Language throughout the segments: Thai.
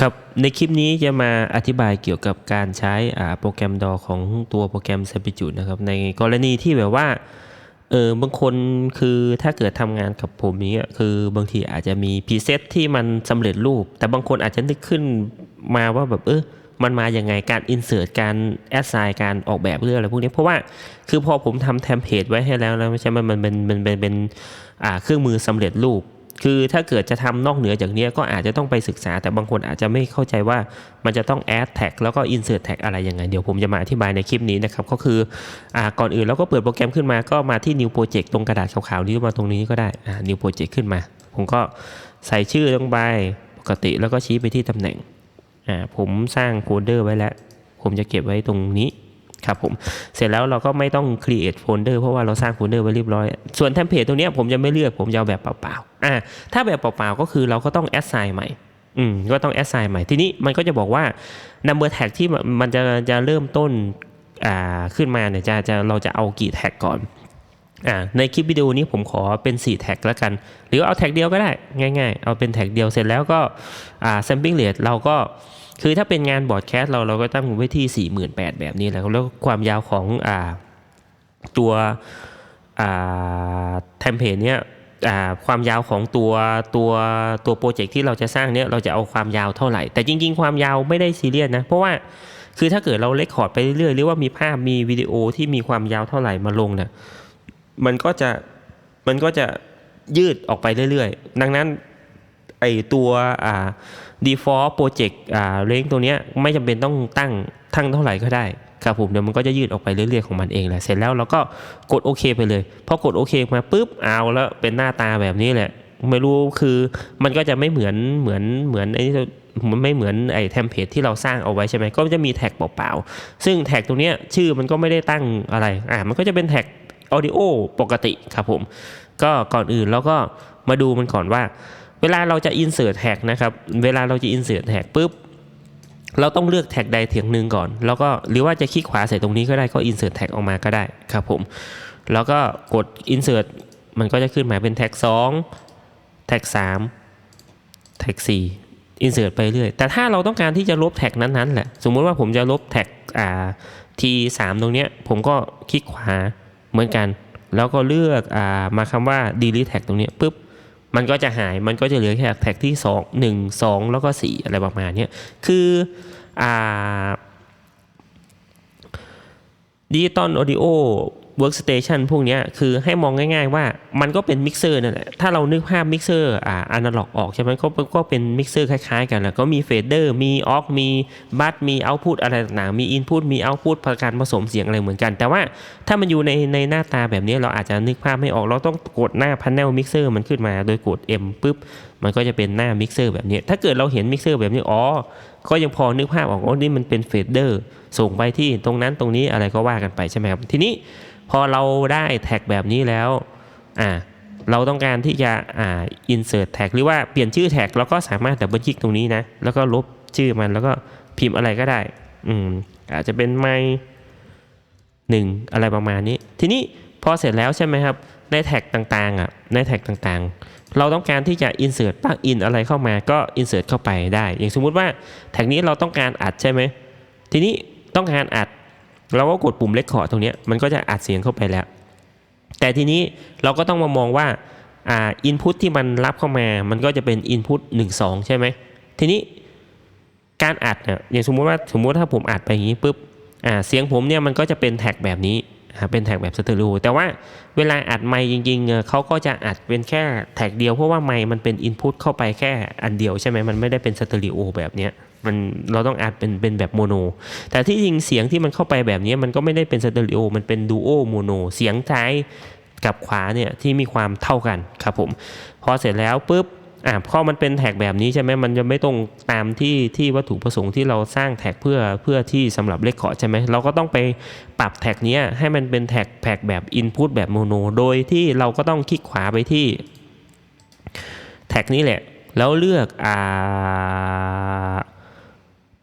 ครับ ในคลิปนี้จะมาอธิบายเกี่ยวกับการใช้อ่าโปรแกรมดอของตัวโปรแกรม s a p i t u นะครับ ในกรณีที่แบบว่าเออบางคนคือถ้าเกิดทำงานกับผมนี้คือบางทีอาจจะมีพรีเซตที่มันสำเร็จรูป แต่บางคนอาจจะนึกขึ้นมาว่าแบบเออมันมาอย่างไงการ insert การแอดไซน์การออกแบบเรื่องอะไรพวกนี้ เพราะว่าคือพอผมทำเทมเพลตไว้ให้แล้วนะไม่ใช่มันมันเป็นมันเป็นเป็นอ่าเครื่องมือสำเร็จรูป คือถ้าเกิดจะทำนอกเหนือจากนี้ก็อาจจะต้องไปศึกษา แต่บางคนอาจจะไม่เข้าใจว่ามันจะต้อง add tag แล้วก็ insert tag อะไรยังไง เดี๋ยวผมจะมาอธิบายในคลิปนี้นะครับ ก็คืออก่อนอื่นเราก็เปิดโปรแกรมขึ้นมาก็มาที่ new project ตรงกระดาษขาวๆนี้มาตรงนี้ก็ได้ new project ขึ้นมา ผมก็ใส่ชื่อลงไปปกติแล้วก็ชี้ไปที่ตำแหน่งผมสร้างโฟลเดอร์ไว้แล้ว ผมจะเก็บไว้ตรงนี้ ครับผมเสร็จแล้วเราก็ไม่ต้อง create folder เพราะว่าเราสร้างโฟลเดอร์ไว้เรียบร้อย ส่วนเทมเพลตตรงนี้ผมจะไม่เลือกผมจะเอาแบบเปล่าๆอ่าถ้าแบบเปล่าๆก็คือเราก็ต้อง assign ใหม่อืมก็ต้อง assign ใหม่ทีนี้มันก็จะบอกว่า number tag ที่มันมันจะจะเริ่มต้นอ่าขึ้นมาเนี่ยจะจะเราจะเอากี่แท็กก่อนอ่าในคลิปวิดีโอนี้ผมขอเป็น 4 แท็กแล้วกัน หรือเอาแท็กเดียวก็ได้ง่าย ๆ เอาเป็นแท็กเดียวเสร็จแล้วก็อ่า sampling rate เราก็ คือถ้าเป็นงานบอร์ดแคสเราเราก็ตั้งไว้ที่ 48,000แบบนี้แหละแล้วความยาวของอ่าตัวอ่าเทมเพลตเนี้ยความยาวของตัวตัวตัวโปรเจกต์ที่เราจะสร้างเนี้ยเราจะเอาความยาวเท่าไหร่ แต่จริง ๆ ความยาวไม่ได้ซีเรียสนะ เพราะว่าคือถ้าเกิดเราเลคคอร์ดไปเรื่อยๆหรือว่ามีภาพมีวิดีโอที่มีความยาวเท่าไหร่มาลงเนี่ยมันก็จะมันก็จะยืดออกไปเรื่อยๆ ดังนั้น ตัวอ่า default project อ่า range ตัวเนี้ยไม่จำเป็นต้องตั้งทั้งเท่าไหร่ก็ได้ครับผมเดี๋ยวมันก็จะยืดออกไปเรื่อยๆของมันเองแหละเสร็จแล้วเราก็กดโอเคไปเลยพอกดโอเคมาปุ๊บเอาแล้วเป็นหน้าตาแบบนี้แหละไม่รู้คือมันก็จะไม่เหมือนเหมือนเหมือนไอ้มันไม่เหมือนไอ้เทมเพลตที่เราสร้างเอาไว้ใช่ไหมก็จะมีแท็กเปล่าๆ ซึ่งแท็กตรงนี้ชื่อมันก็ไม่ได้ตั้งอะไรอ่ามันก็จะเป็นแท็ก audio ปกติครับผม ก็ก่อนอื่นเราก็มาดูมันก่อนว่า วลาเราจะ insert tag นะครับ เวลาเราจะ insert tag ปุ๊บ เราต้องเลือกแท็กใดเถียงหนึ่งก่อน แล้วก็หรือว่าจะคลิกขวาใส่ตรงนี้ก็ได้ก็ insert tag ออกมาก็ได้ครับผม แล้วก็กด insert มันก็จะขึ้นมาเป็นแท็ก2แท็ก3แท็ก4 insert ไปเรื่อย แต่ถ้าเราต้องการที่จะลบแท็กนั้นๆแหละ สมมุติว่าผมจะลบแท็กอ่า T3 ตรงเนี้ยผมก็คลิกขวาเหมือนกัน แล้วก็เลือกอ่ามาคำว่า delete tag ตรงเนี้ยปุ๊บ มันก็จะหายมันก็จะเหลือแค่แท็กที่ 2 1 2 แล้วก็ 4 อะไรประมาณนี้คืออ่าดิจิตอลออดิโอ เวิร์กสเตชันพวกนี้คือให้มองง่าย ๆ ว่ามันก็เป็นมิกเซอร์นั่นแหละถ้าเรานึกภาพมิกเซอร์อ่าอนาล็อกออกใช่ไหมก็ก็เป็นมิกเซอร์คล้ายๆ กันแหละก็มีเฟเดอร์มีออกมีบัตมีเอาพุตอะไรต่างๆมีอินพุตมีเอาพุตประการผสมเสียงอะไรเหมือนกัน แต่ว่าถ้ามันอยู่ในในหน้าตาแบบนี้เราอาจจะนึกภาพไม่ออกเราต้องกดหน้า panel mixer มันขึ้นมาโดยกด M ปุ๊บมันก็จะเป็นหน้ามิกเซอร์แบบนี้ ถ้าเกิดเราเห็นมิกเซอร์แบบนี้ อ๋อ ก็ยังพอนึกภาพออกว่านี่มันเป็นเฟดเดอร์ ส่งไปที่ตรงนั้นตรงนี้อะไรก็ว่ากันไปใช่ไหมครับ ทีนี้ พอเราได้แท็กแบบนี้แล้วอ่าเราต้องการที่จะอ่า insert tag หรือว่าเปลี่ยนชื่อแท็กเราก็สามารถดับเบิลคลิกตรงนี้นะ แล้วก็ลบชื่อมันแล้วก็พิมพ์อะไรก็ได้อืมอาจจะเป็นไม่หนึ่งอะไรประมาณนี้ ทีนี้พอเสร็จแล้วใช่ไหมครับในแท็กต่างๆอะในแท็กต่างๆ เราต้องการที่จะ insert ปลั๊กอินอะไรเข้ามาก็ insert เข้าไปได้ อย่างสมมุติว่าแท็กนี้เราต้องการอัดใช่ไหมทีนี้ต้องการอัด เราก็กดปุ่มเลคคอร์ดตรงนี้มันก็จะอัดเสียงเข้าไปแล้ว แต่ทีนี้เราก็ต้องมามองว่าอ่าอินพุตที่มันรับเข้ามา มันก็จะเป็นอินพุตหนึ่งสองใช่ไหมทีนี้การอัดเนี่ยอย่างสมมุติว่าสมมุติถ้าผมอัดไปอย่างนี้ปุ๊บอ่าเสียงผมเนี่ยมันก็จะเป็นแท็กแบบนี้เป็นแท็กแบบสเตอริโอแต่ว่าเวลาอัดไมค์จริงๆเอ่อเขาก็จะอัดเป็นแค่แท็กเดียวเพราะว่าไมค์มันเป็นอินพุตเข้าไปแค่อันเดียวใช่ไหมมันไม่ได้เป็นสเตอริโอแบบเนี้ย มันเราต้องอัดเป็นเป็นแบบโมโน แต่ที่จริงเสียงที่มันเข้าไปแบบนี้มันก็ไม่ได้เป็นสเตอริโอมันเป็นดูโอโมโน เสียงซ้ายกับขวาเนี่ยที่มีความเท่ากันครับผม พอเสร็จแล้วปุ๊บอ่าพอมันเป็นแท็กแบบนี้ใช่ไหมมันจะไม่ตรงตามที่ที่วัตถุประสงค์ที่เราสร้างแท็กเพื่อเพื่อที่สำหรับเลคคอร์ดใช่ไหมเราก็ต้องไปปรับแท็กนี้ให้มันเป็นแท็กแท็กแบบ Input แบบโมโน โดยที่เราก็ต้องคลิกขวาไปที่แท็กนี้แหละ แล้วเลือกอ่า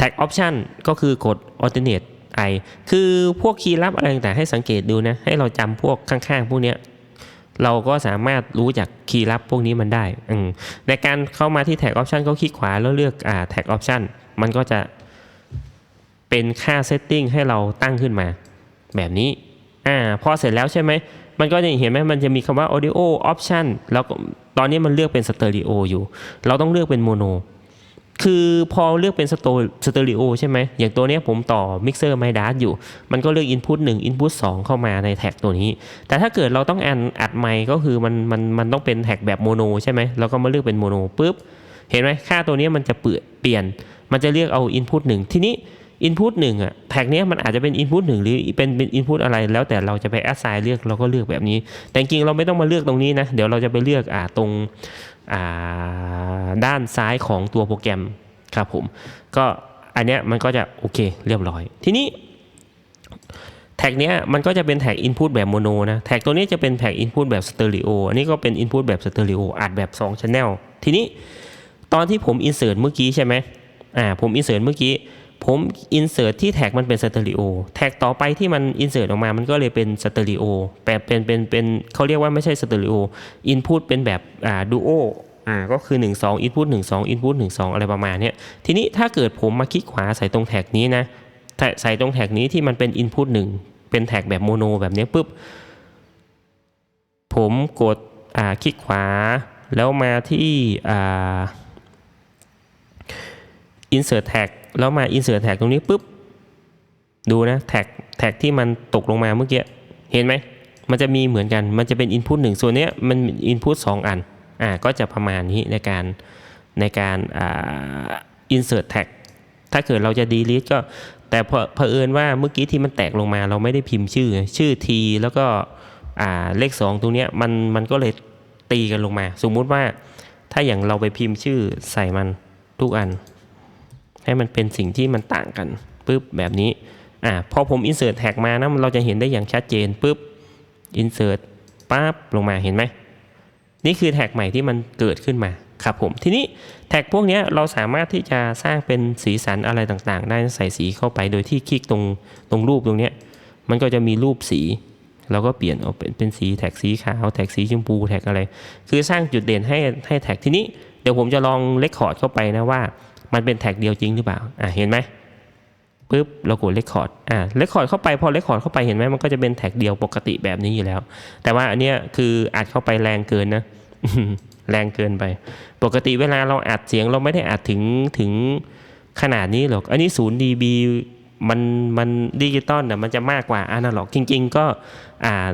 แท็กออปชันก็คือกด alternate i คือพวกคีย์ลับอะไรต่างๆให้สังเกตดูนะ ให้เราจำพวกข้างๆ พวกเนี้ยเราก็สามารถรู้จากคีย์ลับพวกนี้มันได้ในการเข้ามาที่แท็กออปชันก็คลิกขวาแล้วเลือกอ่าแท็กออปชันมันก็จะเป็นค่าเซตติ้งให้เราตั้งขึ้นมา แบบนี้อ่าพอเสร็จแล้วใช่ไหม มันก็จะเห็นไหมมันจะมีคำว่า audio option แล้วก็ตอนนี้มันเลือกเป็นสเตอริโออยู่ เราต้องเลือกเป็นโมโน คือพอเลือกเป็นสโตสเตอริโอใช่ไหมอย่างตัวนี้ผมต่อมิกเซอร์ไมดัสอยู่ มันก็เลือก Input 1 Input 2 เข้ามาในแท็กตัวนี้ แต่ถ้าเกิดเราต้องอันอัดไมค์ก็คือมันมันมันต้องเป็นแท็กแบบโมโนใช่ไหมเราก็มาเลือกเป็นโมโนปุ๊บ เห็นไหมค่าตัวนี้มันจะเปลี่ยนเปลี่ยนมันจะเรียกเอา Input 1 ทีนี้ Input 1อะแท็กนี้มันอาจจะเป็น Input 1 หรือเป็นเป็น Input อะไร แล้วแต่เราจะไป assign เลือกเราก็เลือกแบบนี้ แต่จริงเราไม่ต้องมาเลือกตรงนี้นะ เดี๋ยวเราจะไปเลือกอ่าตรง ด้านซ้ายของตัวโปรแกรมครับผม ก็อันเนี้ยมันก็จะโอเคเรียบร้อย ทีนี้แท็กเนี้ยมันก็จะเป็นแท็ก Input แบบโมโนนะ แท็กตัวนี้จะเป็นแท็ก Input แบบสเตอริโออันนี้ก็เป็น Input แบบสเตอริโออัดแบบ2 Channel ทีนี้ตอนที่ผม Insert เมื่อกี้ใช่ไหมอ่าผม Insert เมื่อกี้ ผม Insert ที่แท็กมันเป็นสเตอริโอแท็กต่อไปที่มัน Insert ออกมามันก็เลยเป็นสเตอริโอแปลเป็นเป็นเป็นเขาเรียกว่าไม่ใช่สเตอริโอ Input เป็นแบบอ่าดูโออ่าก็คือ 1 2 Input 1 2 Input 1 2 อะไรประมาณนี้ทีนี้ถ้าเกิดผมมาคลิกขวาใส่ตรงแท็กนี้นะ ใส่ตรงแท็กนี้ที่มันเป็น Input 1 เป็นแท็กแบบโมโนแบบนี้ปุ๊บ ผมกดอ่าคลิกขวาแล้วมาที่อ่า insert tag แล้วมา insert tag ตรงนี้ปุ๊บ ดูนะแท็กแท็กที่มันตกลงมาเมื่อกี้ เห็นไหม มันจะมีเหมือนกัน มันจะเป็น input 1 ส่วนนี้มัน input 2 อัน อ่า ก็จะประมาณนี้ในการในการอ่า insert tag ถ้าเกิดเราจะ delete ก็ แต่พอเผอิญว่าเมื่อกี้ที่มันแตกลงมาเราไม่ได้พิมพ์ชื่อ ชื่อ t แล้วก็อ่าเลข 2 ตรงนี้มันมันก็เลยตีกันลงมา สมมุติว่าถ้าอย่างเราไปพิมพ์ชื่อใส่มันทุกอัน ให้มันเป็นสิ่งที่มันต่างกันปุ๊บแบบนี้อ่าพอผม insert tag มานะเราจะเห็นได้อย่างชัดเจนปุ๊บ insert ปั๊บลงมาเห็นไหมนี่คือแท็กใหม่ที่มันเกิดขึ้นมาครับผมทีนี้แท็กพวกนี้เราสามารถที่จะสร้างเป็นสีสันอะไรต่างๆ ได้ใส่สีเข้าไปโดยที่คลิกตรงตรงรูปตรงเนี้ยมันก็จะมีรูปสีเราก็เปลี่ยนออกเป็นเป็นสีแท็กสีขาวแท็กสีชมพูแท็กอะไร คือสร้างจุดเด่นให้ให้แท็กทีนี้เดี๋ยวผมจะลองเลคคอร์ดเข้าไปนะว่า มันเป็นแท็กเดียวจริงหรือเปล่าอะเห็นไหมปุ๊บเรากดเลคคอร์ดอะเลคคอร์ดเข้าไปพอเลคคอร์ดเข้าไปเห็นไหมมันก็จะเป็นแท็กเดียวปกติแบบนี้อยู่แล้ว แต่ว่าอันเนี้ยคืออัดเข้าไปแรงเกินนะแรงเกินไป ปกติเวลาเราอัดเสียงเราไม่ได้อัดถึงถึงขนาดนี้หรอก อันนี้0 dB มันมันดิจิตอลน่ะมันจะมากกว่าอนาล็อกจริง ๆ ก็อ่า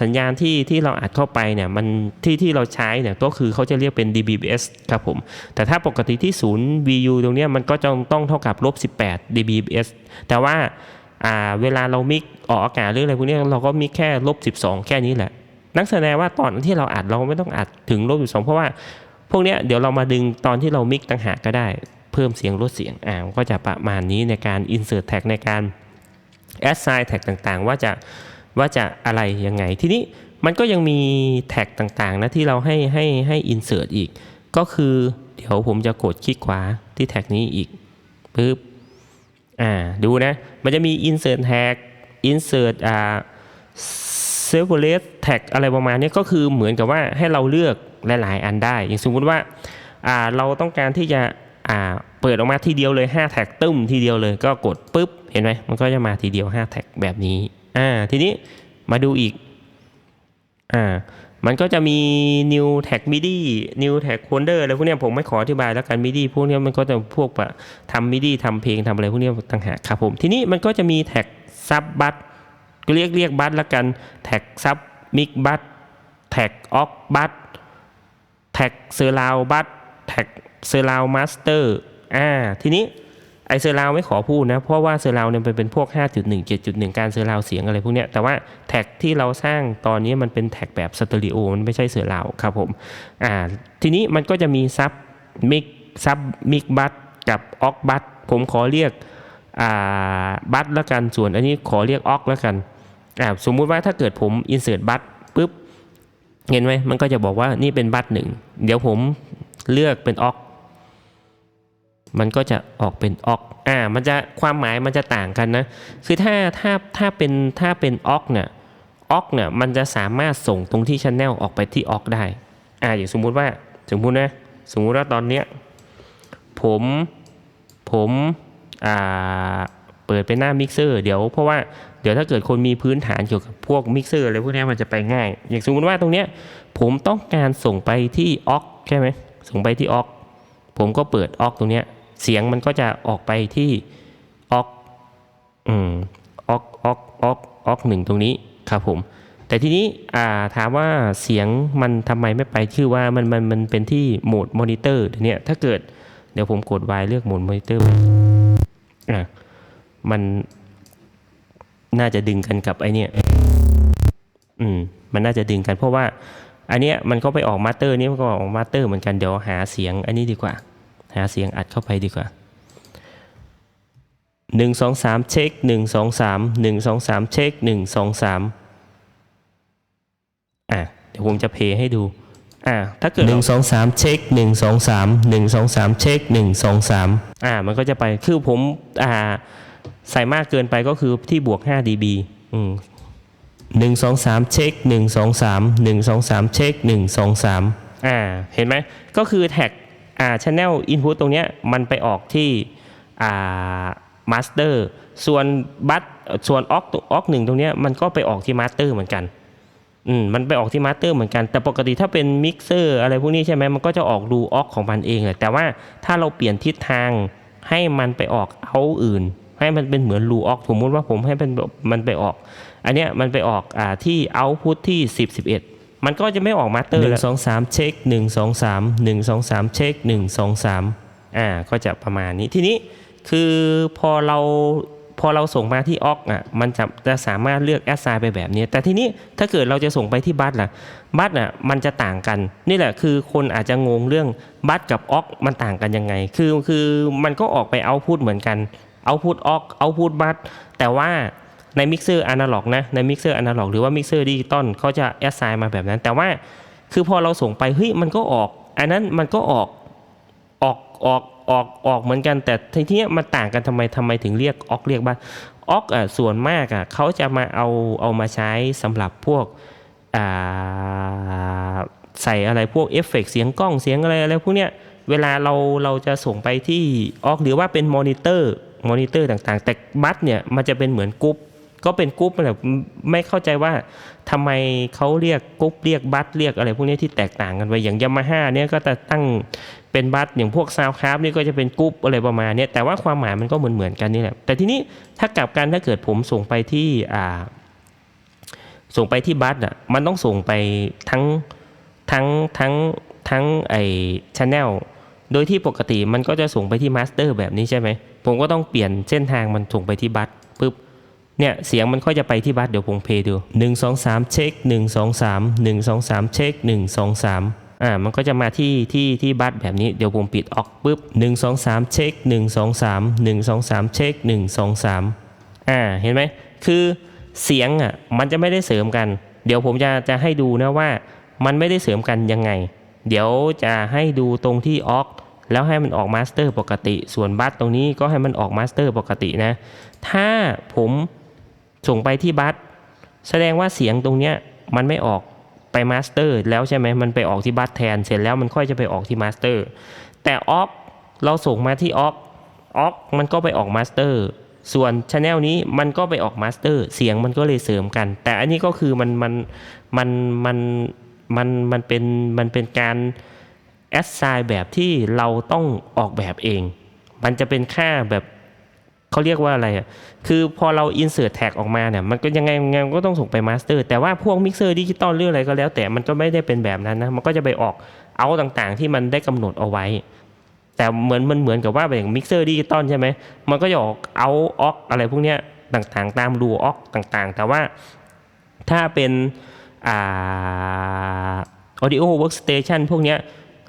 สัญญาณที่ที่เราอัดเข้าไปเนี่ยมันที่ที่เราใช้เนี่ยก็คือเขาจะเรียกเป็น dBs ครับผม แต่ถ้าปกติที่0 VU ตรงเนี้ยมันก็จะต้องเท่ากับลบ18 dBs แต่ว่าอ่าเวลาเรามิกออกอากาศหรืออะไรพวกนี้เราก็มิกแค่ลบ12 แค่นี้แหละ นั่นแสดงว่าตอนที่เราอัดเราไม่ต้องอัดถึงลบ12 เพราะว่าพวกเนี้ยเดี๋ยวเรามาดึงตอนที่เรามิกต่างหากก็ได้เพิ่มเสียงลดเสียงอ่าก็จะประมาณนี้ในการ insert tag ในการ assign tag ต่างๆ ว่าจะ ว่าจะอะไรยังไง ทีนี้มันก็ยังมีแท็กต่างๆนะที่เราให้ให้ให้ insert อีก ก็คือเดี๋ยวผมจะกดคลิกขวาที่แท็กนี้อีกปึ๊บอ่าดูนะ มันจะมี insert tag insert อ่าเซฟเวเลสแท็กอะไรประมาณนี้ก็คือเหมือนกับว่าให้เราเลือกหลาย ๆ อันได้ อย่างสมมติว่าอ่าเราต้องการที่จะอ่าเปิดออกมาทีเดียวเลย 5 แท็กตึ้มทีเดียวเลยก็กดปุ๊บ เห็นไหมมันก็จะมาทีเดียว 5 แท็กแบบนี้ อ่าทีนี้มาดูอีกอ่ามันก็จะมี new tag midi new tag folder อะไรพวกเนี้ยผมไม่ขออธิบายแล้วกัน midi พวกเนี้ยมันก็จะพวกแบบทำ midi ทำเพลงทำอะไรพวกเนี้ยต่างหากครับผม ทีนี้มันก็จะมีแท็ก sub bus เรียกเรียกบัตละกันแท็กซับมิกบัตแท็กออกบัตแท็กเซอร์ราวบัตแท็กเซอร์ราวมาสเตอร์อ่าทีนี้ ไอเซอร์ราวไม่ขอพูดนะ เพราะว่าเซอร์ราวเนี่ยมันเป็นพวก 5.1 7.1 การเซอร์ราวเสียงอะไรพวกเนี้ยแต่ว่าแท็กที่เราสร้างตอนนี้มันเป็นแท็กแบบสเตอริโอมันไม่ใช่เซอร์ราวครับผมอ่าทีนี้มันก็จะมีซับมิกซับมิกบัตกับออกบัตผมขอเรียกอ่าบัตแล้วกันส่วนอันนี้ขอเรียกออกแล้วกันอ่าสมมุติว่าถ้าเกิดผม insert บัตปุ๊บเห็นไหมมันก็จะบอกว่านี่เป็นบัตหนึ่งเดี๋ยวผมเลือกเป็นออก มันก็จะออกเป็นออกอ่ามันจะความหมายมันจะต่างกันนะคือถ้าถ้าถ้าเป็นถ้าเป็นออกเนี่ยออกเนี่ยมันจะสามารถส่งตรงที่ช n แนลออกไปที่ออกได้อ่าอย่างสมมุติว่าสมมุตินะสมมุติว่าตอนเนี้ยผมผมอ่าเปิดเป็นหน้ามิกเซอร์เดี๋ยวเพราะว่าเดี๋ยวถ้าเกิดคนมีพื้นฐานเกี่ยวกับพวกมิกเซอร์อะไรพวกนี้มันจะไปง่าย อย่างสมมุติว่าตรงเนี้ยผมต้องการส่งไปที่ออกใช่ไหมส่งไปที่ออกผมก็เปิดออกตรงเนี้ย เสียงมันก็จะออกไปที่ออกอืมออกออกออกออกหนึ่งตรงนี้ครับผมแต่ทีนี้อ่าถามว่าเสียงมันทำไมไม่ไปคือว่ามันมันมันเป็นที่โหมดมอนิเตอร์เนี่ยถ้าเกิดเดี๋ยวผมกด Y เลือกโหมดมอนิเตอร์อะมันน่าจะดึงกันกับไอเนี่ยอืมมันน่าจะดึงกันเพราะว่า อันเนี้ยมันก็ไปออกมาสเตอร์นี่มันก็ออกมาสเตอร์เหมือนกันเดี๋ยวหาเสียงอันนี้ดีกว่า หาเสียงอัดเข้าไปดีกว่าหนึ่งสองสามเช็คหนึ่งสองสามหนึ่งสองสามเช็คหนึ่งสองสามอะ เดี๋ยวผมจะเพลย์ให้ดู อะ ถ้าเกิดหนึ่งสองสามเช็คหนึ่งสองสามหนึ่งสองสามเช็คหนึ่งสองสามอะ มันก็จะไป คือผม อ่า ใส่มากเกินไปก็คือที่บวก 5 dB อืมหนึ่งสองสามเช็คหนึ่งสองสามหนึ่งสองสามเช็คหนึ่งสองสามอ่า เห็นไหม ก็คือแท็ก อ่าชแนลอินพุตตรงเนี้ยมันไปออกที่อ่ามาสเตอร์ส่วนบัตส่วนออกออกหนึ่งตรงเนี้ยมันก็ไปออกที่มาสเตอร์เหมือนกันอืมมันไปออกที่มาสเตอร์เหมือนกันแต่ปกติถ้าเป็นมิกเซอร์อะไรพวกนี้ใช่ไหมมันก็จะออกดูออกของมันเองเลยแต่ว่าถ้าเราเปลี่ยนทิศทางให้มันไปออกเอาอื่น ให้มันเป็นเหมือนรูออกสมมติว่าผมให้เป็นมันไปออก อันเนี้ยมันไปออกอ่าที่เอาพุทที่ 10 11 มันก็จะไม่ออกมาสเตอร์หนึ่งสองสามเช็คหนึ่งสองสามหนึ่งสองสามเช็คหนึ่งสองสามอ่าก็จะประมาณนี้ทีนี้คือพอเราพอเราส่งมาที่ออกอะมันจะจะสามารถเลือกแอสไซน์ไปแบบนี้ แต่ทีนี้ถ้าเกิดเราจะส่งไปที่บัตล่ะบัตอะมันจะต่างกัน นี่แหละคือคนอาจจะงงเรื่องบัตกับออกมันต่างกันยังไง คือคือมันก็ออกไปเอาพุทเหมือนกันเอาพุทออกเอาพุทบัตแต่ว่า ในมิกเซอร์อนาล็อกนะในมิกเซอร์อนาล็อกหรือว่ามิกเซอร์ดิจิตอลเขาจะแอสไซน์มาแบบนั้น แต่ว่าคือพอเราส่งไปเฮ้ยมันก็ออก อันนั้นมันก็ออกออกออกออกออกเหมือนกัน แต่ทีนี้มันต่างกันทำไมทำไมถึงเรียกออกเรียกบ้านออกอะส่วนมากอะเขาจะมาเอาเอามาใช้สำหรับพวกอ่าใส่อะไรพวกเอฟเฟกต์เสียงกล้องเสียงอะไรอะไรพวกเนี้ยเวลาเราเราจะส่งไปที่ออกหรือว่าเป็นมอนิเตอร์มอนิเตอร์ต่างๆ แต่บัสเนี่ยมันจะเป็นเหมือนกรุ๊ป ก็เป็นกรุ๊ปแหละไม่เข้าใจว่าทำไมเขาเรียกกรุ๊ปเรียกบัสเรียกอะไรพวกนี้ที่แตกต่างกันไปอย่างยามาฮ่าเนี่ยก็จะตั้งเป็นบัสอย่างพวกซาวคราฟนี่ก็จะเป็นกรุ๊ปอะไรประมาณนี้แต่ว่าความหมายมันก็เหมือนเหมือนๆกันนี่แหละแต่ทีนี้ถ้ากลับกันถ้าเกิดผมส่งไปที่อ่าส่งไปที่บัสอะมันต้องส่งไปทั้งทั้งทั้งทั้งไอชแนลโดยที่ปกติมันก็จะส่งไปที่มาสเตอร์แบบนี้ใช่ไหมผมก็ต้องเปลี่ยนเส้นทางมันส่งไปที่บัส เนี่ยเสียงมันก็จะไปที่บัสเดี๋ยวผมเพย์ดูหนึ่งสองสามเช็คหนึ่งสองสามหนึ่งสองสามเช็คหนึ่งสองสามอ่ามันก็จะมาที่ที่ที่บัสแบบนี้เดี๋ยวผมปิดออกปุ๊บหนึ่งสองสามเช็คหนึ่งสองสามหนึ่งสองสามเช็คหนึ่งสองสามอ่าเห็นไหมคือเสียงอะมันจะไม่ได้เสริมกัน เดี๋ยวผมจะจะให้ดูนะว่ามันไม่ได้เสริมกันยังไง เดี๋ยวจะให้ดูตรงที่ออกแล้วให้มันออกมาสเตอร์ปกติ ส่วนบัสตรงนี้ก็ให้มันออกมาสเตอร์ปกตินะ ถ้าผม ส่งไปที่บัสแสดงว่าเสียงตรงเนี้ยมันไม่ออกไปมาสเตอร์ แล้วใช่ไหมมันไปออกที่บัสแทน เสร็จแล้วมันค่อยจะไปออกที่มาสเตอร์ แต่ออกเราส่งมาที่ออกออกมันก็ไปออกมาสเตอร์ส่วนช anel นี้มันก็ไปออกมาสเตอร์เสียงมันก็เลยเสริมกัน แต่อันนี้ก็คือมันมันมันมันมันมันเป็นมันเป็นการแอดไซน์แบบที่เราต้องออกแบบเอง มันจะเป็นค่าแบบ เขาเรียกว่าอะไรอะ คือพอเรา insert tag ออกมาเนี่ย มันก็ยังไงยังไงมันก็ต้องส่งไป master แต่ว่าพวก mixer ดิจิตอลเรื่องอะไรก็แล้ว แต่มันก็ไม่ได้เป็นแบบนั้นนะ มันก็จะไปออกเอาต่างๆ ที่มันได้กำหนดเอาไว้ แต่เหมือนมันเหมือนกับว่าอย่าง mixer ดิจิตอลใช่ไหม มันก็จะออกเอาออกอะไรพวกเนี้ยต่างๆ ตามรูออกต่างๆ แต่ว่าถ้าเป็นอ่า audio workstation พวกเนี้ย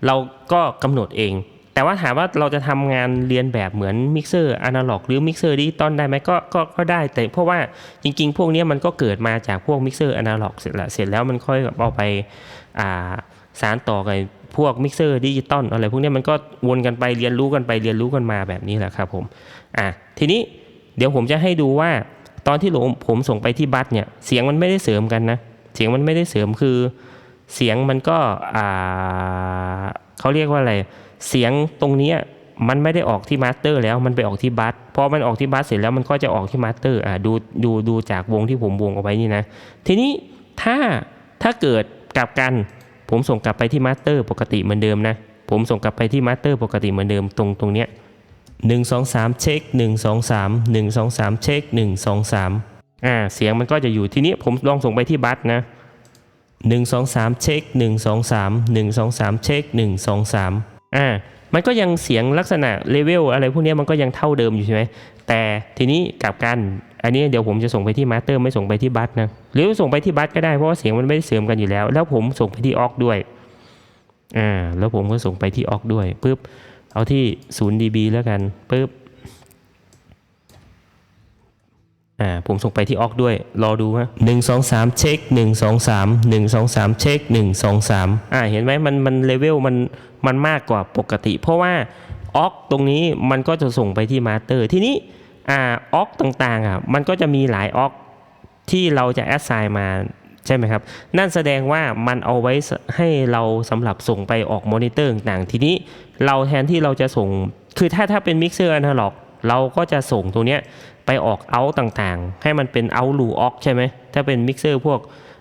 เราก็กำหนดเอง แต่ว่าถามว่าเราจะทำงานเรียนแบบเหมือนมิกเซอร์อนาล็อกหรือมิกเซอร์ดิจิตอลได้ไหมก็ก็ก็ได้ แต่เพราะว่าจริง ๆ พวกนี้มันก็เกิดมาจากพวกมิกเซอร์อนาล็อกเสร็จแล้วเสร็จแล้วมันค่อยเอาไปอ่าสารต่อกับพวกมิกเซอร์ดิจิตอลอะไรพวกนี้มันก็วนกันไปเรียนรู้กันไปเรียนรู้กันมาแบบนี้แหละครับผมอะทีนี้เดี๋ยวผมจะให้ดูว่าตอนที่ผมผมส่งไปที่บัสเนี่ยเสียงมันไม่ได้เสริมกันนะเสียงมันไม่ได้เสริมคือเสียงมันก็อ่าเขาเรียกว่าอะไร เสียงตรงนี้มันไม่ได้ออกที่มาสเตอร์แล้วมันไปออกที่บัสพอมันออกที่บัสเสร็จแล้วมันก็จะออกที่มาสเตอร์อ่าดูดูดูจากวงที่ผมวงเอาไว้นี่นะ ทีนี้ถ้าถ้าเกิดกลับกัน ผมส่งกลับไปที่มาสเตอร์ปกติเหมือนเดิมนะ ผมส่งกลับไปที่มาสเตอร์ปกติเหมือนเดิมตรงตรงเนี้ยหนึ่งสองสามเช็คหนึ่งสองสามหนึ่งสองสามเช็คหนึ่งสองสามอ่าเสียงมันก็จะอยู่ทีนี้ผมลองส่งไปที่บัสนะหนึ่งสองสามเช็คหนึ่งสองสามหนึ่งสองสามเช็คหนึ่งสองสาม อ่ามันก็ยังเสียงลักษณะเลเวลอะไรพวกนี้มันก็ยังเท่าเดิมอยู่ใช่ไหมแต่ทีนี้กลับกัน อันนี้เดี๋ยวผมจะส่งไปที่มาสเตอร์ไม่ส่งไปที่บัสนะหรือส่งไปที่บัสก็ได้เพราะว่าเสียงมันไม่ได้เสริมกันอยู่แล้ว แล้วผมส่งไปที่ออกด้วยอ่าแล้วผมก็ส่งไปที่ออกด้วยปุ๊บเอาที่0 dB แล้วกันปุ๊บ อ่าผมส่งไปที่ออกด้วย รอดูฮะหนึ่งสองสามเช็คหนึ่งสองสามหนึ่งสองสามเช็คหนึ่งสองสามอ่าเห็นไหมมันมันเลเวลมันมันมากกว่าปกติ เพราะว่าออกตรงนี้มันก็จะส่งไปที่มาสเตอร์ ทีนี้อ่าออกต่างๆอะมันก็จะมีหลายออกที่เราจะแอดไซน์มาใช่ไหมครับ นั่นแสดงว่ามันเอาไว้ให้เราสำหรับส่งไปออกมอนิเตอร์ต่างๆ ทีนี้เราแทนที่เราจะส่ง คือถ้าถ้าเป็นมิกเซอร์อนาล็อก เราก็จะส่งตรงเนี้ยไปออกเอาต่างๆ ให้มันเป็นเอาลูออกใช่ไหมถ้าเป็นมิกเซอร์พวก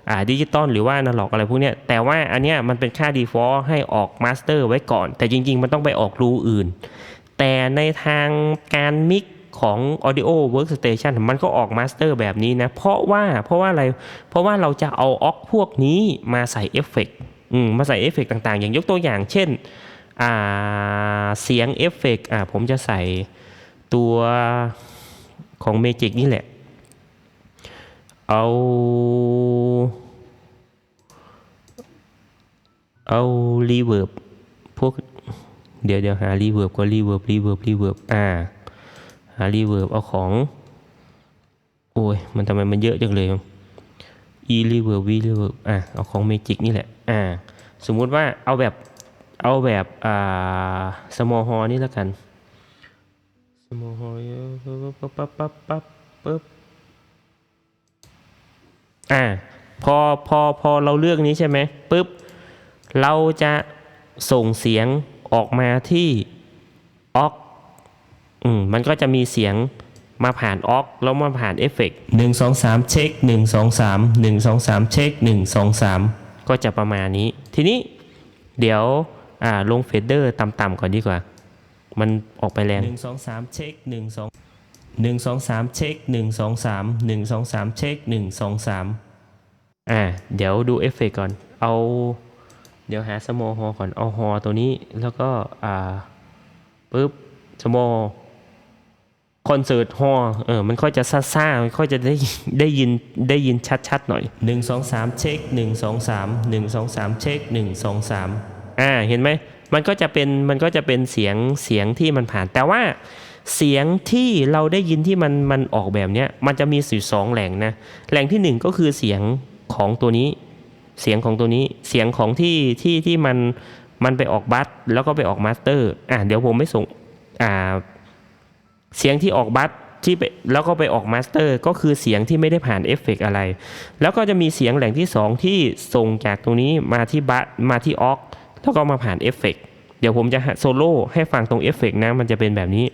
อ่าดิจิตอลหรือว่านาล็อกอะไรพวกเนี้ยแต่ว่าอันเนี้ยมันเป็นค่า default ให้ออกมาสเตอร์ไว้ก่อน แต่จริง ๆ มันต้องไปออกรูอื่น แต่ในทางการมิกของ Audio Workstation มันก็ออกมาสเตอร์แบบนี้นะ เพราะว่าเพราะว่าอะไร เพราะว่าเราจะเอาออกพวกนี้มาใส่เอฟเฟกต์มาใส่เอฟเฟกต์ต่างๆ อย่างยกตัวอย่างเช่นเสียงเอฟเฟกต์ผมจะใส่ ตัวของเมจิกนี่แหละ เอา เอารีเวิร์บพวก เดี๋ยวเดี๋ยวหารีเวิร์บก็รีเวิร์บรีเวิร์บรีเวิร์บอ่า หารีเวิร์บเอาของ โอ้ย มันทำไมมันเยอะจังเลย e reverb v reverb อะ เอาของเมจิกนี่แหละ อ่า สมมุติว่าเอาแบบ เอาแบบ อ่า small hall นี่แล้วกัน สมอหอยปั๊บปั๊บปั๊บปั๊บปึ๊บอ่าพอพอพอเราเลือกนี้ใช่ไหมปึ๊บเราจะส่งเสียงออกมาที่ออกอืมมันก็จะมีเสียงมาผ่านออกแล้วมาผ่านเอฟเฟกต์หนึ่งสองสามเช็คหนึ่งสองสามหนึ่งสองสามเช็คหนึ่งสองสามก็จะประมาณนี้ ทีนี้เดี๋ยวอ่าลงเฟดเดอร์ต่ำๆก่อนดีกว่า มันออกไปแรงหนึ่งสองสามเช็คหนึ่งสองหนึ่งสองสามเช็คหนึ่งสองสามหนึ่งสองสามเช็คหนึ่งสองสามอ่าเดี๋ยวดูเอฟเฟกก่อน เอา เดี๋ยวหาสมอฮอก่อน เอาฮอตัวนี้แล้วก็อ่าปุ๊บสมอคอนเสิร์ตฮอเออมันค่อยจะซ่าซ่าๆมันค่อยจะได้ได้ยินได้ยินชัดๆหน่อยหนึ่งสองสามเช็คหนึ่งสองสามหนึ่งสองสามเช็คหนึ่งสองสามอ่า เห็นไหม มันก็จะเป็นมันก็จะเป็นเสียงเสียงที่มันผ่าน แต่ว่าเสียงที่เราได้ยินที่มันมันออกแบบเนี้ยมันจะมีสื่อสองแหล่งนะแหล่งที่หนึ่งก็คือเสียงของตัวนี้ เสียงของตัวนี้เสียงของที่ที่ที่มันมันไปออกบัสแล้วก็ไปออกมาสเตอร์อ่าเดี๋ยวผมไม่ส่งอ่าเสียงที่ออกบัสที่ไปแล้วก็ไปออกมาสเตอร์ก็คือเสียงที่ไม่ได้ผ่านเอฟเฟกต์อะไร แล้วก็จะมีเสียงแหล่งที่สองที่ส่งจากตรงนี้มาที่บัสมาที่ออก แล้วก็มาผ่านเอฟเฟกต์เดี๋ยวผมจะโซโล่ให้ฟังตรงเอฟเฟกต์นะ มันจะเป็นแบบนี้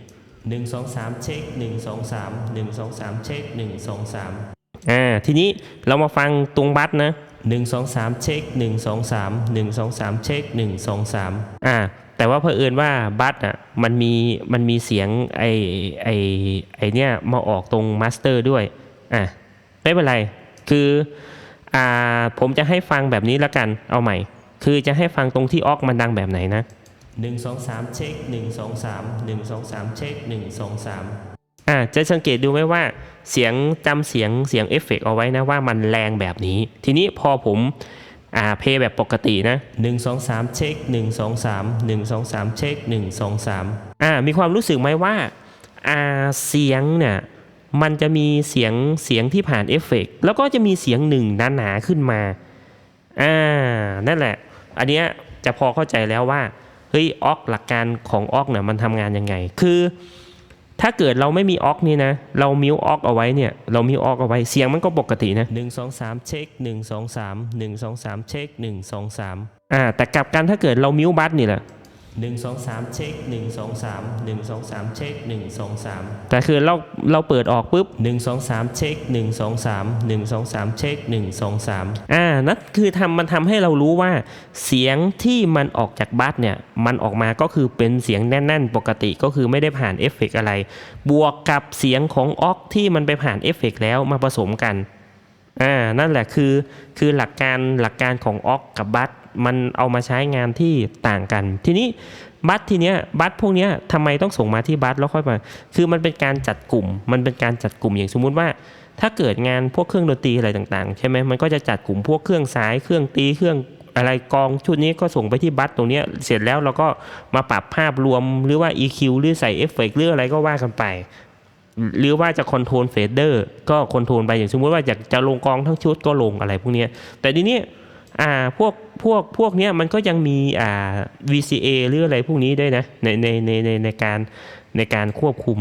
1 2 3 เช็ค 1 2 3 1 2 3 เช็ค 1 2 3 อ่า ทีนี้เรามาฟังตรงบัสนะ 1 2 3 เช็ค 1 2 3 1 2 3 เช็ค 1 2 3 อ่า แต่ว่าเผอิญว่าบัสอะมันมีมันมีเสียงไอไอไอเนี้ยมาออกตรงมาสเตอร์ด้วย อะไม่เป็นไร คืออ่าผมจะให้ฟังแบบนี้ละกันเอาใหม่ คือจะให้ฟังตรงที่ออกมันดังแบบไหนนะหนึ่งสองสามเช็คหนึ่งสองสามหนึ่งสองสามเช็คหนึ่งสองสามอ่าจะสังเกตดูไหมว่าเสียงจำเสียงเสียงเอฟเฟกเอาไว้นะว่ามันแรงแบบนี้ ทีนี้พอผมอ่าเพย์แบบปกตินะหนึ่งสองสามเช็คหนึ่งสองสามหนึ่งสองสามเช็คหนึ่งสองสามอ่ามีความรู้สึกไหมว่าอ่าเสียงเนี่ยมันจะมีเสียงเสียงที่ผ่านเอฟเฟกแล้วก็จะมีเสียงหนึ่งหนาๆขึ้นมาอ่านั่นแหละ อันเนี้ยจะพอเข้าใจแล้วว่าเฮ้ยออกหลักการของออกเนี่ยมันทำงานยังไง คือถ้าเกิดเราไม่มีออกนี่นะ เรามิวออกเอาไว้เนี่ย เรามิวออกเอาไว้ เสียงมันก็ปกตินะ1 2 3เช็ค1 2 3 1 2 3เช็ค1 2 3อ่า แต่กลับกันถ้าเกิดเรามิวบัสนี่แหละ 1 2 3 เช็ค 1 2 3 1 2 3 เช็ค 1 2 3 แต่คือเราเราเปิดออกปุ๊บ 1 2 3 เช็ค 1 2 3 1 2 3 เช็ค 1 2 3 อ่านั่นคือทำมันทำให้เรารู้ว่า เสียงที่มันออกจากบัสเนี่ยมันออกมาก็คือเป็นเสียงแน่น ๆ ปกติก็คือไม่ได้ผ่านเอฟเฟกต์อะไร บวกกับเสียงของออกที่มันไปผ่านเอฟเฟกต์แล้วมาผสมกันอ่านั่นแหละคือคือหลักการหลักการของออกกับบัส มันเอามาใช้งานที่ต่างกัน ทีนี้บัสทีเนี้ยบัสพวกเนี้ยทำไมต้องส่งมาที่บัสแล้วค่อยมา คือมันเป็นการจัดกลุ่ม มันเป็นการจัดกลุ่มอย่างสมมุติว่า ถ้าเกิดงานพวกเครื่องดนตรีอะไรต่างๆ ใช่ไหมมันก็จะจัดกลุ่มพวกเครื่องสายเครื่องตีเครื่องอะไรกองชุดนี้ก็ส่งไปที่บัสตรงนี้เสร็จแล้วเราก็มาปรับภาพรวมหรือว่า EQ หรือใส่เอฟเฟกต์หรืออะไรก็ว่ากันไป หรือว่าจะคอนโทรลเฟดเดอร์ก็คอนโทรลไปอย่างสมมติว่าอยากจะลงกองทั้งชุดก็ลงอะไรพวกเนี้ยแต่ทีนี้อ่าพวก พวกพวกเนี้ยมันก็ยังมีอ่า VCA หรืออะไรพวกนี้ด้วยนะในในในในในการในการควบคุม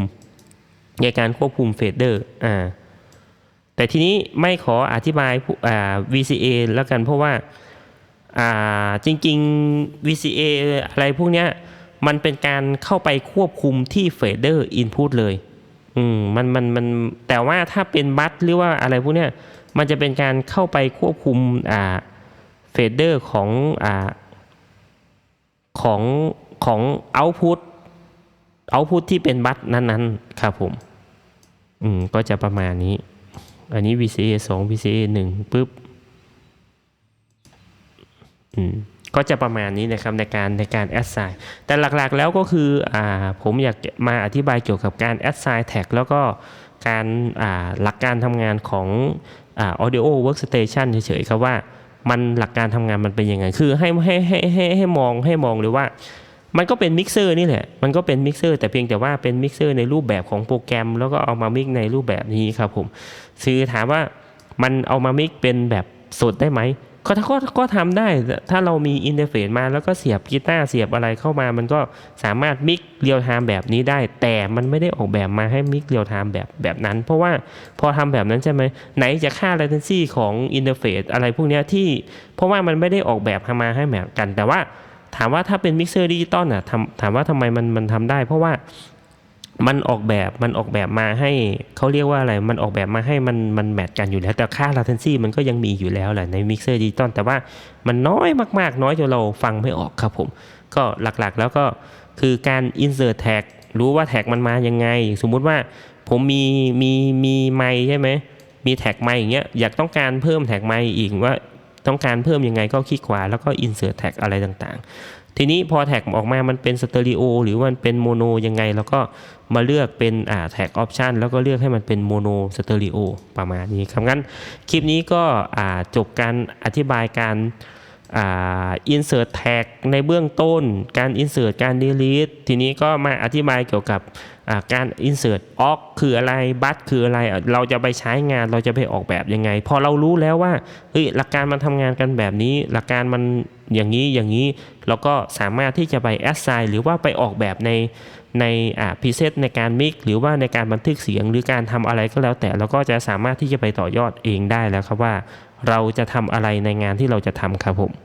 ในการควบคุมเฟดเดอร์อ่าแต่ทีนี้ไม่ขออธิบายอ่า VCA แล้วกันเพราะว่าอ่าจริง ๆ VCA อะไรพวกเนี้ยมันเป็นการเข้าไปควบคุมที่เฟดเดอร์อินพุตเลย อืม มันมันมัน แต่ว่าถ้าเป็นบัตหรือว่าอะไรพวกเนี้ย มันจะเป็นการเข้าไปควบคุม อ่า เฟดเดอร์ของอ่าของของเอาพุตเอาพุตที่เป็นบัตนั้นๆ ครับผม อืม ก็จะประมาณนี้ อันนี้ VCA 2 VCA 1ปุ๊บ อืม ก็จะประมาณนี้นะครับในการในการแอดไซน์แต่หลักๆแล้วก็คือ อ่า ผมอยากมาอธิบายเกี่ยวกับการแอดไซน์แท็กแล้วก็การ อ่า หลักการทำงานของ อ่า audio workstation เฉยๆครับว่า มันหลักการทำงานมันเป็นยังไง คือให้ให้ให้ให้ให้มองให้มองเลยว่า มันก็เป็นมิกเซอร์นี่แหละ มันก็เป็นมิกเซอร์แต่เพียงแต่ว่าเป็นมิกเซอร์ในรูปแบบของโปรแกรม แล้วก็เอามามิกในรูปแบบนี้ครับผมคือถามว่ามันเอามามิกเป็นแบบสดได้ไหม ก็ถ้าก็ก็ทำได้ ถ้าเรามีอินเทอร์เฟซมาแล้วก็เสียบกีตาร์เสียบอะไรเข้ามา มันก็สามารถมิกเรียลไทม์แบบนี้ได้ แต่มันไม่ได้ออกแบบมาให้มิกเรียลไทม์แบบแบบนั้น เพราะว่าพอทำแบบนั้นใช่ไหมไหนจะค่า latency ของอินเทอร์เฟซอะไรพวกนี้ที่ เพราะว่ามันไม่ได้ออกแบบมาให้แบบกัน แต่ว่าถามว่าถ้าเป็นมิกเซอร์ดิจิตอลน่ะถามว่าทำไมมันมันทำได้ เพราะว่า มันออกแบบมันออกแบบมาให้เขาเรียกว่าอะไร มันออกแบบมาให้มันมันแมทกันอยู่แล้ว แต่ค่า latency มันก็ยังมีอยู่แล้วแหละในมิกเซอร์ดิจิตอลแต่ว่ามันน้อยมาก ๆ น้อยจนเราฟังไม่ออกครับผม ก็หลักๆแล้วก็คือการ insert tag รู้ว่าแท็กมันมายังไง สมมุติว่าผมมีมีมีไมค์ใช่ไหมมีแท็กไมค์อย่างเงี้ยอยากต้องการเพิ่มแท็กไมค์อีกว่าต้องการเพิ่มยังไงก็คลิกขวาแล้วก็ insert tag อะไรต่างๆ ทีนี้พอแท็กออกมามันเป็นสเตอริโอหรือมันเป็นโมโนยังไง แล้วก็มาเลือกเป็นอ่าแท็กออปชันแล้วก็เลือกให้มันเป็นโมโนสเตอริโอประมาณนี้ครับงั้นคลิปนี้ก็อ่าจบการอธิบายการ อ่า insert tag ในเบื้องต้น การ insert การ delete ทีนี้ก็มาอธิบายเกี่ยวกับอ่าการ insert off คืออะไร but คืออะไร เราจะไปใช้งานเราจะไปออกแบบยังไง พอเรารู้แล้วว่าเฮ้ยหลักการมันทำงานกันแบบนี้ หลักการมันอย่างนี้อย่างนี้ เราก็สามารถที่จะไป assign หรือว่าไปออกแบบในในอ่าพรีเซตในการมิกหรือว่าในการบันทึกเสียงหรือการทำอะไรก็แล้วแต่เราก็จะสามารถที่จะไปต่อยอดเองได้แล้วครับว่า เราจะทำอะไรในงานที่เราจะทำครับผม